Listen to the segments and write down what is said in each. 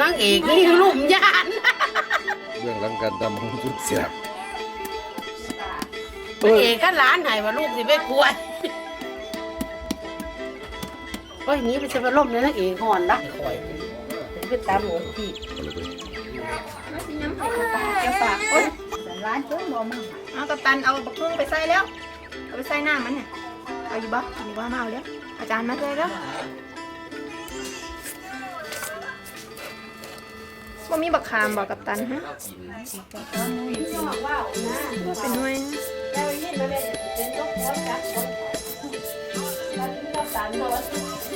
นางเอกนี่ลุ่มยานเรื่องหลังการตำของสุดเสียบนางเอกก็หลานใหายว่าลูกสิไปกล้วยโอ้ยหนี้ไปจะไปล่มเลยนางเอกห่อนรักคอยไปตามหลวงพี่จะฝากโอ๊ยร้านเพิ่งบอกมาเอากัปตันเอาบักทุ่งไปใส่แล้ว เอาไปใส่หน้ามันเนี่ยเอาอยู่บ่อยู่ว่ามาเอาแล้วอาจารย์มาเลยแล้ว ว่ามีบักคามบอกกับตันฮะเป็นหน่วยนะ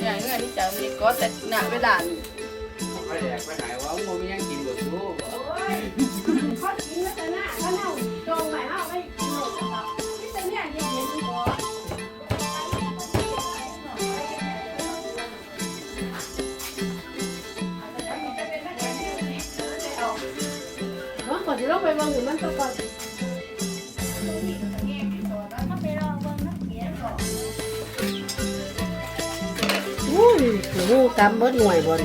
อย่างเงี้ยนี่จะมีก็แต่หน้าเวลาไปแดกไปไหนวะมึงมียังกินบ่สู้ องก่อนที่เราไปวางอยู่มันก็ก่อนอุ้ยหูกำเบิดหน่วยบน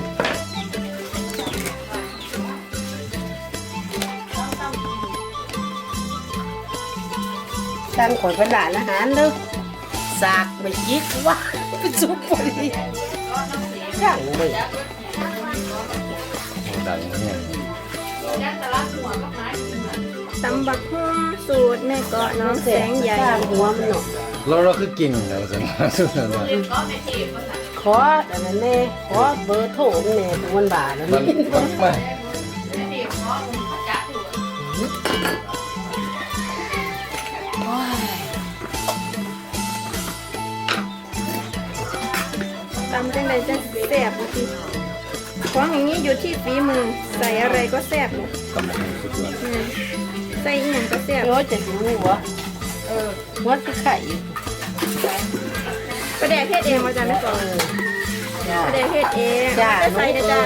ตั้งข่อยเป็นหลานอาหารเด้อสากไปยิกว่าเป็นซุปเปอร์ดีช่างเลยดังเนี่ย ตำบักหุ่งสูตรแม่เกาะน้องแสงใหญ่ข้างหัวมันเนาะเราเราคือเก่งนะสันสุดนะขออันนั้นแน่ขอเบอร์โทรแน่ทุกวันบาทแล้วมันนี่มันไม่ตำจังใดจะแซ่บจริง ของอย่างนี้อยู่ที่ฝีมือใส่อะไรก็แซ่บหมดตำของสุดยอดอืมใส่อีหยังก็แซ่บโอ้ยจะรู้วะเออวัดคือไข่ประเดี๋ยวเทศเองมาจ้ะแม่กเออนอจ้าประเดี๋ยวเทศเองจ้าจะใส่นะจ้า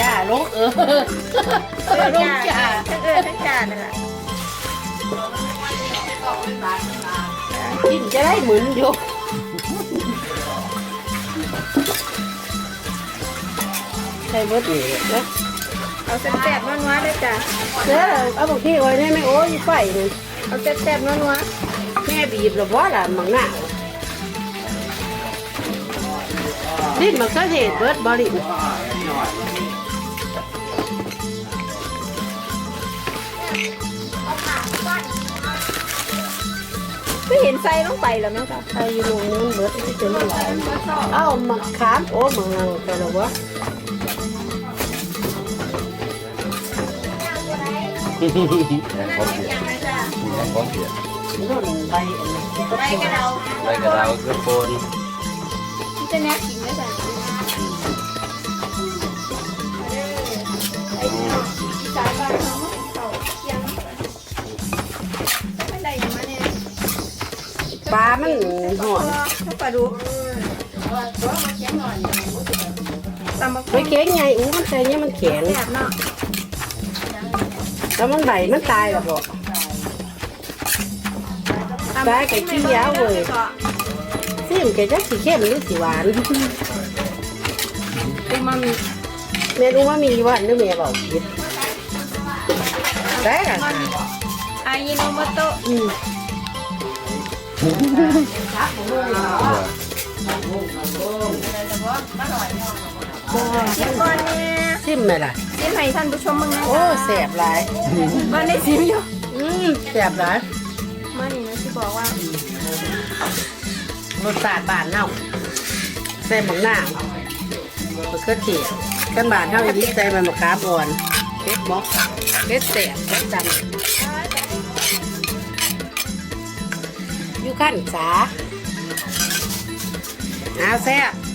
จ้าลงเออเออลงจ้าทั้งเออทั้งจ้านั่นแหละกินจะได้เหมือนอยู่ ใช่เบิดนี่นะเอาแซ่บๆนัวๆเลยจ้ะเด้อเอาบางทีไว้ได้ไหมโอ้ยไฟนี่เอาแซ่บๆนัวแม่บีบหรือว่าล่ะมังหน้าดิ้นมันก็เหตุเบิดบริๆก็เห็นใส่ลงไปแล้วเนาะจ้ะใครอยู่ตรงนู้นเบิดที่จะไม่ไหลเอ้ามาขามโอ้มังนังไปแล้ววะ ของเสียยังของเสียโดนใบอันนี้ไปกันเราไปกับเราคือโปนที่จะแน่กินได้จ้ะไอ้ที่น้องสายบ้านน้องเขาเคียงไม่ได้ยังมาเนี่ยปลามันหอนถ้าปลาดุกตำบักไปเก่งไงอู้มันใจเนี่ยมันแข็งแซ่บเนาะ แล้วมันไหลมันตายหรอบอกได้ไก่ขี้ยาวเว้ยซิมนก็จะสีเข้มหรือสีหวานอูมามิแม่รู้ว่ามีหวานหรือแม่บอกผิดได้ค่ะอายิโนโมโตะอืมเดี๋ยวก่อนเนี่ย ซิมไหมล่ะ ซิมให้ท่านผู้ชมมึงนะโอ้แสบหลายก่อนได้ซิมอยู่อืมแสบหลายมานี่นะที่บอกว่ารสชาติบานเน่าใส่หมักหน้าวมะเขือเทศกันบานเท่านี้ใส่ใบมะขามอ่อนเผ็ดบอกเผ็ดแสบเผ็ดจันอยู่ขั้นสาเอาแซ่บ